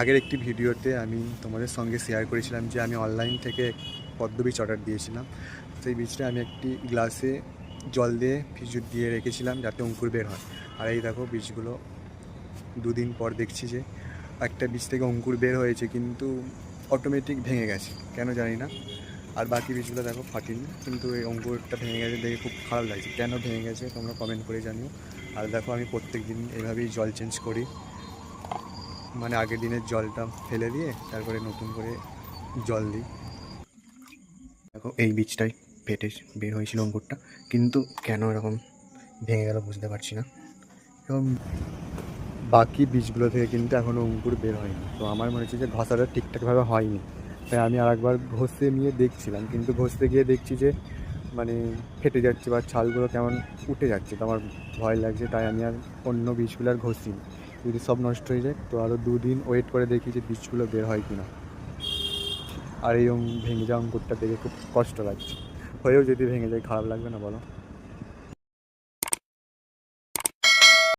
আগের একটি ভিডিওতে আমি তোমাদের সঙ্গে শেয়ার করেছিলাম যে আমি অনলাইন থেকে পদ্ম বীজ অর্ডার দিয়েছিলাম। সেই বীজটা আমি একটি গ্লাসে জল দিয়ে ফিজুর দিয়ে রেখেছিলাম যাতে অঙ্কুর বের হয়। আর এই দেখো বীজগুলো দুদিন পর দেখছি যে একটা বীজ থেকে অঙ্কুর বের হয়েছে কিন্তু অটোমেটিক ভেঙে গেছে। কেন জানি না। আর বাকি বীজগুলো দেখো ফাটিনি, কিন্তু এই অঙ্কুরটা ভেঙে গেছে দেখে খুব খারাপ লাগছে। কেন ভেঙে গেছে তোমরা কমেন্ট করে জানিও। আর দেখো আমি প্রত্যেক দিন এইভাবেই জল চেঞ্জ করি। মানে আগের দিনের জলটা ফেলে দিয়ে তারপরে নতুন করে জল দিই। দেখো এই বীজটাই ফেটে বের হয়েছিল অঙ্কুরটা। কিন্তু কেন এরকম ভেঙে গেল বুঝতে পারছি না। এবং বাকি বীজগুলো থেকে কিন্তু এখনও অঙ্কুর বের হয়নি। তো আমার মনে হচ্ছে যে ঘষাটা ঠিকঠাকভাবে হয়নি। তাই আমি আরেকবার ঘষে নিয়ে দেখছিলাম কিন্তু ঘষতে গিয়ে দেখছি যে মানে ফেটে যাচ্ছে বা ছালগুলো কেমন উঠে যাচ্ছে। তো আমার ভয় লাগছে তাই আমি আর অন্য বীজগুলো আর ঘষিনি। যদি সব নষ্ট হয়ে যায়, তো আরও দুদিন ওয়েট করে দেখি যে বীজগুলো বের হয় কিনা। আর এই ভেঙে যাওয়া অঙ্কুরটা দেখে খুব কষ্ট লাগছে। হয়েও যদি ভেঙে যায়, খারাপ লাগবে না বলো।